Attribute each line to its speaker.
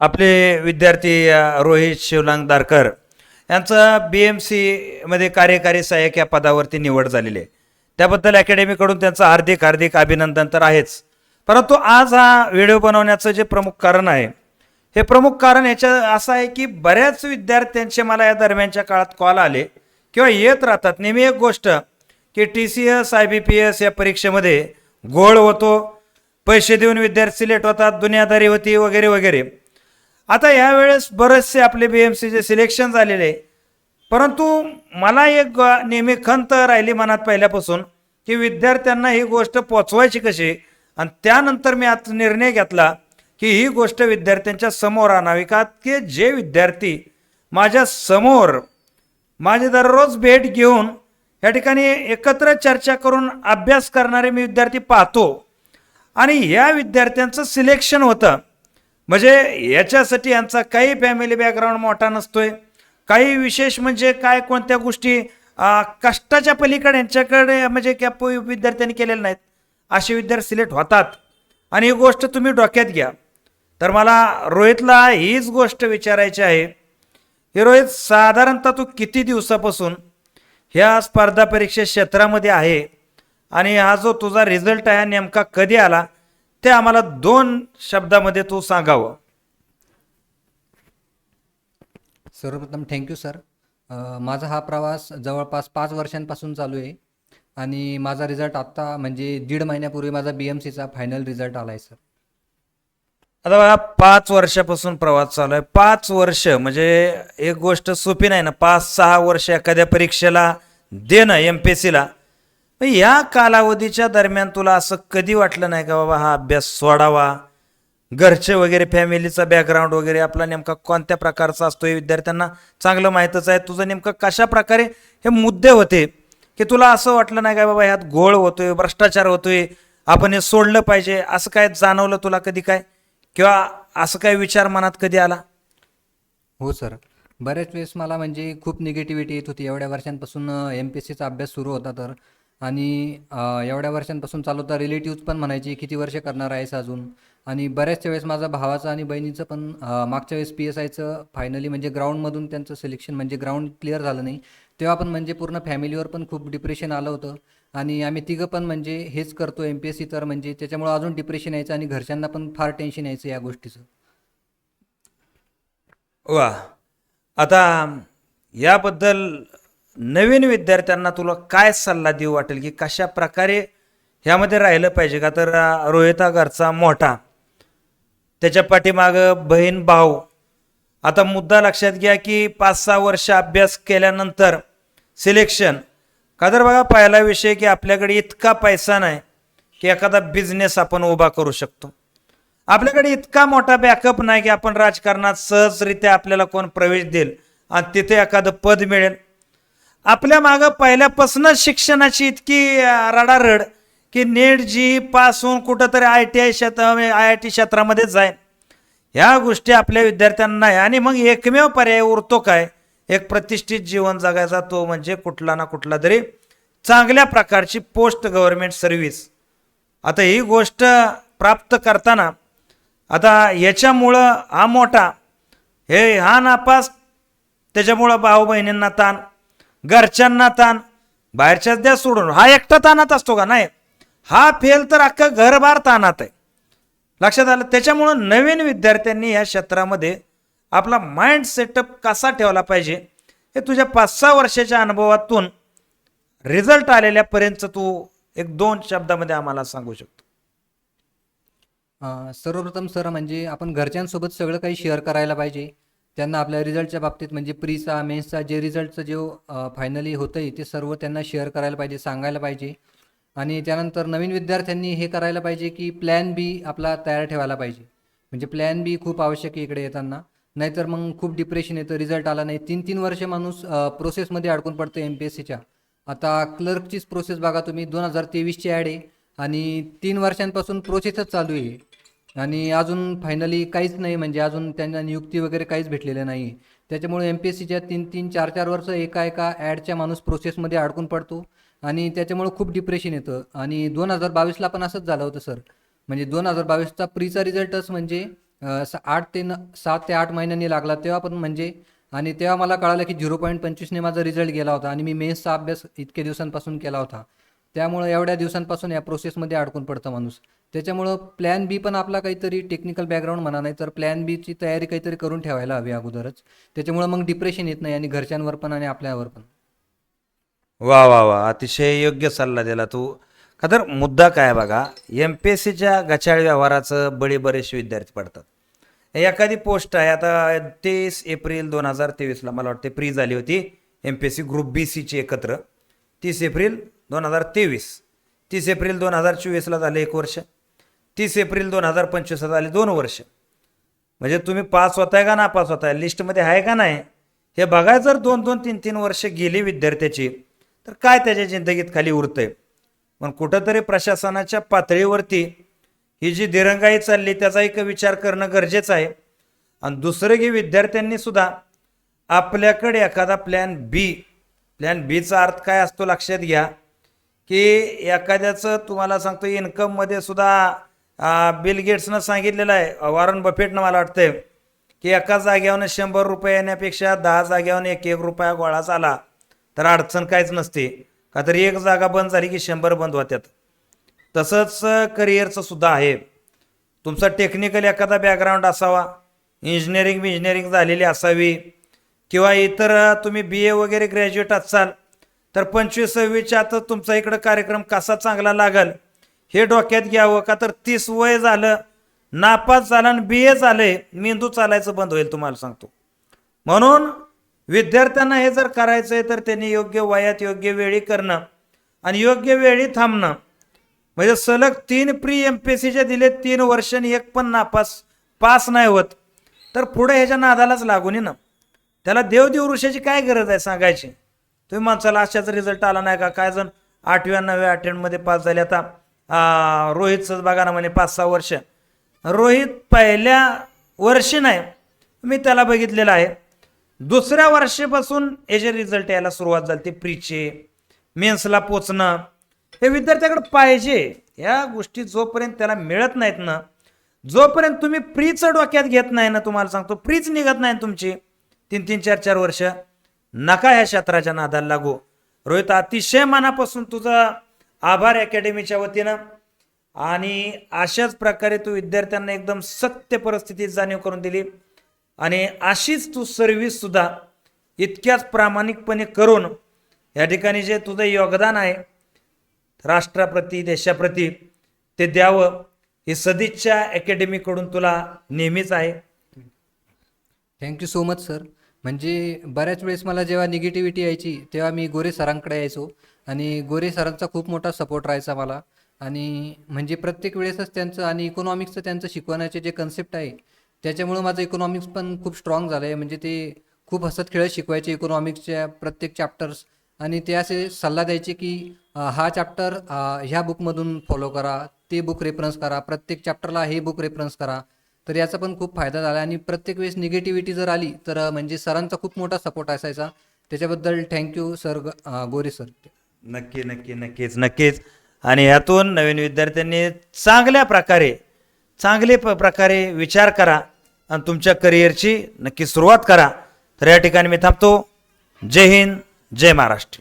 Speaker 1: आपले विद्यार्थी रोहित शिवलांगदारकर यांचं बी एम सीमध्ये कार्यकारी सहाय्यक या पदावरती निवड झालेली आहे. त्याबद्दल अकॅडमीकडून त्यांचं हार्दिक हार्दिक अभिनंदन तर आहेच. परंतु आज हा व्हिडिओ बनवण्याचं जे प्रमुख कारण आहे हे प्रमुख कारण याच्या असं आहे की बऱ्याच विद्यार्थ्यांचे मला या दरम्यानच्या काळात कॉल आले किंवा येत राहतात. नेहमी एक गोष्ट की T C S I B P S या परीक्षेमध्ये गोळ होतो पैसे देऊन विद्यार्थी सिलेक्ट होतात दुनियादारी होती वगैरे वगैरे. आता यावेळेस बरेचसे आपले बी एम सीचे सिलेक्शन झालेले आहे. परंतु मला एक नेहमी खंत राहिली मनात पहिल्यापासून की विद्यार्थ्यांना ही गोष्ट पोचवायची कशी? आणि त्यानंतर मी आज निर्णय घेतला की ही गोष्ट विद्यार्थ्यांच्या समोर आणावी का? की जे विद्यार्थी माझ्यासमोर माझे दररोज भेट घेऊन या ठिकाणी एकत्र चर्चा करून अभ्यास करणारे मी विद्यार्थी पाहतो. आणि या विद्यार्थ्यांचं सिलेक्शन होतं. म्हणजे याच्यासाठी यांचा काही फॅमिली बॅकग्राऊंड मोठा नसतोय. काही विशेष म्हणजे काय कोणत्या गोष्टी कष्टाच्या पलीकडे यांच्याकडे म्हणजे क्या पो- विद्यार्थ्यांनी केलेल्या नाहीत. असे विद्यार्थी सिलेक्ट होतात. आणि ही गोष्ट तुम्ही डोक्यात घ्या. तर मला रोहितला हीच गोष्ट विचारायची आहे. हे रोहित साधारणतः तू किती दिवसापासून ह्या स्पर्धा परीक्षा क्षेत्रामध्ये आहे? आणि हा जो तुझा रिझल्ट आहे नेमका कधी आला? ते आम्हाला दोन शब्दामध्ये तू सांगावं.
Speaker 2: सर्वप्रथम थँक्यू सर अ, माझा हा प्रवास जवळपास पाच वर्षांपासून चालू आहे आणि माझा रिझल्ट आत्ता म्हणजे दीड महिन्यापूर्वी माझा बी एम सीचा फायनल रिझल्ट आला आहे सर
Speaker 1: आता बघा पाच वर्षापासून प्रवास चालू आहे. पाच वर्ष म्हणजे एक गोष्ट सोपी नाही ना. पाच सहा वर्ष एखाद्या परीक्षेला देणं एम पी एस सीला या कालावधीच्या दरम्यान तुला असं कधी वाटलं नाही का बाबा हा अभ्यास सोडावा? घरचे वगैरे फॅमिलीचा बॅकग्राऊंड वगैरे आपला नेमका कोणत्या प्रकारचा असतो हे विद्यार्थ्यांना चांगलं माहीतच आहे. तुझं नेमकं कशा प्रकारे हे मुद्दे होते की तुला असं वाटलं नाही का बाबा ह्यात घोळ होतोय भ्रष्टाचार होतोय आपण हे सोडलं पाहिजे? असं काय जाणवलं तुला कधी काय? किंवा असं काय विचार मनात कधी आला?
Speaker 2: हो सर. बऱ्याच वेळेस मला म्हणजे खूप निगेटिव्हिटी येत होती. एवढ्या वर्षांपासून एम पी एस सीचा अभ्यास सुरू होता तर. आणि अ, एवढ्या वर्षांपासून चालू होता रिलेटिव्ज पण म्हणायची किती वर्ष करणार आहेस अजून? आणि बऱ्याचशा वेळेस माझा भावाचं आणि बहिणीचं पण अ, मागच्या वेळेस पी एस आयचं फायनली म्हणजे ग्राउंडमधून त्यांचं सिलेक्शन म्हणजे ग्राउंड क्लिअर झालं नाही. तेव्हा पण म्हणजे पूर्ण फॅमिलीवर पण खूप डिप्रेशन आलं होतं. आणि आम्ही तिघं पण म्हणजे हेच करतो एम पी एस सी तर म्हणजे त्याच्यामुळं अजून डिप्रेशन यायचं आणि घरच्यांना पण फार टेन्शन यायचं या गोष्टीचं.
Speaker 1: वा. आता याबद्दल नवीन विद्यार्थ्यांना तुला काय सल्ला देऊ वाटेल? की कशा प्रकारे ह्यामध्ये राहिलं पाहिजे? का तर रोहिता घरचा मोठा त्याच्या पाठीमागं बहीण भाऊ. आता मुद्दा लक्षात घ्या की पाच सहा वर्ष अभ्यास केल्यानंतर सिलेक्शन. का तर बघा पहिला विषय की आपल्याकडे इतका पैसा नाही की एखादा बिझनेस आपण उभा करू शकतो. आपल्याकडे इतका मोठा बॅकअप नाही की आपण राजकारणात सहजरित्या आपल्याला कोण प्रवेश देईल आणि तिथे एखादं पद मिळेल. आपल्या मागं पहिल्यापासूनच शिक्षणाची इतकी रडारड की नेट जी पास होऊन कुठंतरी आय टी आय क्षेत्र म्हणजे आय आय टी क्षेत्रामध्ये जाईन. ह्या गोष्टी आपल्या विद्यार्थ्यांना आहे. आणि मग एकमेव पर्याय उरतो काय? एक प्रतिष्ठित जीवन जगायचा तो म्हणजे कुठला ना कुठला तरी चांगल्या प्रकारची पोस्ट गव्हर्नमेंट सर्व्हिस. आता ही गोष्ट प्राप्त करताना आता याच्यामुळं हा मोठा हे हा नापास त्याच्यामुळं भाऊ बहिणींना ताण. घरच्यांना ताण बाहेरच्याच द्या सोडून. हा एकटा ताणात असतो का? नाही. हा फेल तर अख्खं घरभार ताणात आहे. लक्षात आलं? त्याच्यामुळं नवीन विद्यार्थ्यांनी या क्षेत्रामध्ये आपला माइंड सेटअप कसा ठेवला पाहिजे? हे तुझ्या पाच सहा वर्षाच्या अनुभवातून रिझल्ट आलेल्यापर्यंत तू एक दोन शब्दामध्ये आम्हाला सांगू शकतो.
Speaker 2: सर्वप्रथम सर म्हणजे आपण घरच्यांसोबत सगळं काही शेअर करायला पाहिजे. त्यांना आपल्या रिझल्टच्या बाबतीत म्हणजे प्रीचा मेन्सचा जे रिझल्टचं जे फायनली होतं आहे ते सर्व त्यांना शेअर करायला पाहिजे सांगायला पाहिजे. आणि त्यानंतर नवीन विद्यार्थ्यांनी हे करायला पाहिजे की प्लॅन बी आपला तयार ठेवायला पाहिजे. म्हणजे प्लॅन बी खूप आवश्यक आहे इकडे येताना. नाहीतर मग खूप डिप्रेशन येतं रिझल्ट आला नाही. तीन तीन वर्ष माणूस प्रोसेसमध्ये अडकून पडतो एम पी एस सीच्या आता क्लर्कचीच प्रोसेस बघा तुम्ही. दोन हजार तेवीसची ॲड आहे. आणि तीन वर्षांपासून प्रोसेसच चालू आहे. आणि अजून फायनली काहीच नाही म्हणजे अजून त्यांना नियुक्ती वगैरे काहीच भेटलेलं नाही. त्याच्यामुळे एम पी एस सीच्या तीन तीन चार चार वर्ष एका एका ॲडच्या माणूस प्रोसेसमध्ये अडकून पडतो. आणि त्याच्यामुळे खूप डिप्रेशन येतं. आणि दोन हजार बावीसला पण असंच झालं होतं सर म्हणजे दोन हजार बावीसचा प्रीचा रिझल्टच म्हणजे स- आठ ते न सात ते आठ महिन्यांनी लागला तेव्हा पण म्हणजे आणि तेव्हा मला कळालं की झिरो पॉईंट पंचवीसने माझा रिझल्ट गेला होता. आणि मी मेन्सचा अभ्यास इतक्या दिवसांपासून केला होता. त्यामुळं एवढ्या दिवसांपासून या प्रोसेसमध्ये अडकून पडतं माणूस. त्याच्यामुळं प्लॅन बी पण आपला काहीतरी टेक्निकल बॅकग्राऊंड म्हणा नाही तर प्लॅन बीची तयारी काहीतरी करून ठेवायला हवी अगोदरच. त्याच्यामुळं मग डिप्रेशन येत नाही आणि घरच्यांवर पण आणि आपल्यावर पण.
Speaker 1: वा वा वा. अतिशय योग्य सल्ला दिला तू. का तर मुद्दा काय बघा एम पी एस सीच्या गचाळ व्यवहाराचं बडे बरेचसे विद्यार्थी पडतात. एखादी पोस्ट आहे आता तेवीस एप्रिल दोन हजार तेवीसला मला वाटते प्री झाली होती M P S C group B सीची एकत्र. तीस एप्रिल दोन हजार तेवीस. तीस एप्रिल दोन हजार चोवीसला झाले एक वर्ष. तीस एप्रिल दोन हजार पंचवीसला झाले दोन वर्ष. म्हणजे तुम्ही पास होताय का ना पास होताय? लिस्टमध्ये आहे का नाही? हे बघा जर दोन दोन तीन तीन वर्ष गेली विद्यार्थ्याची तर काय त्याच्या जिंदगीत खाली उरतंय? पण कुठंतरी प्रशासनाच्या पातळीवरती ही जी दिरंगाई चालली त्याचा एक विचार करणं गरजेचं आहे. आणि दुसरं की विद्यार्थ्यांनी सुद्धा आपल्याकडे एखादा प्लॅन बी प्लॅन बीचा अर्थ काय असतो लक्षात घ्या की एखाद्याचं तुम्हाला सांगतो इन्कममध्ये सुद्धा बिल गेट्सनं सांगितलेलं आहे वॉरन बफेटनं मला वाटतंय की एका जाग्यावरनं शंभर रुपये येण्यापेक्षा दहा जाग्यावरून एक एक रुपया गोळा झाला तर अडचण काहीच नसते. का तर एक जागा बंद झाली की शंभर बंद होत्यात. तसंच करिअरचं सुद्धा आहे. तुमचा टेक्निकल एखादा बॅकग्राऊंड असावा इंजिनिअरिंग इंजिनिअरिंग झालेली असावी किंवा इतर तुम्ही बी ए वगैरे ग्रॅज्युएट असाल तर पंचवीस सव्वीसच्या आता तुमचा इकडं कार्यक्रम कसा चांगला लागल हे डोक्यात घ्यावं का? तर तीस वय झालं नापास झालं आणि बी ए झालंय मेंदू चालायचं बंद होईल तुम्हाला सांगतो. म्हणून विद्यार्थ्यांना हे जर करायचं आहे तर त्यांनी योग्य वयात योग्य वेळी करणं आणि योग्य वेळी थांबणं. म्हणजे सलग तीन प्री एम पी एस सीचे दिले तीन वर्ष एक पण नापास पास नाही होत. तर पुढे ह्याच्या नादालाच लागून ना. त्याला देवदेव ऋषाची काय गरज आहे सांगायची? तुम्ही माणसाला अशाच रिझल्ट आला नाही का? काय जण आठव्या नवव्या अटेंडमध्ये पास झाले आता. रोहित रोहितचंच बघा ना म्हणे पाच सहा वर्ष. रोहित पहिल्या वर्षी नाही मी त्याला बघितलेलं आहे. दुसऱ्या वर्षापासून याचे रिझल्ट यायला सुरुवात झाली ते प्रीचे मेन्सला पोचणं हे विद्यार्थ्याकडे पाहिजे. या गोष्टी जोपर्यंत त्याला मिळत नाहीत ना जोपर्यंत तुम्ही प्रीचं डोक्यात घेत नाही ना तुम्हाला सांगतो प्रीच निघत नाही तुमची. तीन तीन चार चार वर्ष. नका ह्या क्षेत्राच्या नादाला लागू. रोहित अतिशय मनापासून तुझा आभार अकॅडमीच्या वतीनं. आणि अशाच प्रकारे तू विद्यार्थ्यांना एकदम सत्य परिस्थितीत जाणीव करून दिली. आणि अशीच तू सर्व्हिस सुद्धा इतक्याच प्रामाणिकपणे करून या ठिकाणी जे तुझं योगदान आहे राष्ट्राप्रती देशाप्रती ते द्यावं ही सदिच्छा अकॅडमीकडून तुला नेहमीच आहे.
Speaker 2: थँक्यू सो मच सर म्हणजे बऱ्याच वेळेस मला जेव्हा निगेटिव्हिटी यायची तेव्हा मी गोरे सरांकडे यायचो. आणि गोरे सरांचा खूप मोठा सपोर्ट राहायचा मला. आणि म्हणजे प्रत्येक वेळेसच त्यांचं आणि इकॉनॉमिक्सचं त्यांचं शिकवण्याचे जे कन्सेप्ट आहे त्याच्यामुळं माझं इकॉनॉमिक्स पण खूप स्ट्रॉंग झालं आहे म्हणजे ते खूप हसत खेळत शिकवायचे इकॉनॉमिक्सच्या प्रत्येक चॅप्टर्स आणि ते असे सल्ला द्यायचे की हा चॅप्टर ह्या बुकमधून फॉलो करा ते बुक रेफरन्स करा प्रत्येक चॅप्टरला हे बुक रेफरन्स करा. तर याचा पण खूप फायदा झाला आणि प्रत्येक वेळेस निगेटिव्हिटी जर आली तर म्हणजे सरांचा खूप मोठा सपोर्ट असायचा. त्याच्याबद्दल थँक्यू सर ग- गोरे सर
Speaker 1: नक्की नक्की नक्कीच नक्कीच. आणि यातून नवीन विद्यार्थ्यांनी चांगल्या प्रकारे चांगले प प्रकारे विचार करा आणि तुमच्या करिअरची नक्की सुरुवात करा. तर या ठिकाणी मी थांबतो. जय हिंद जय महाराष्ट्र.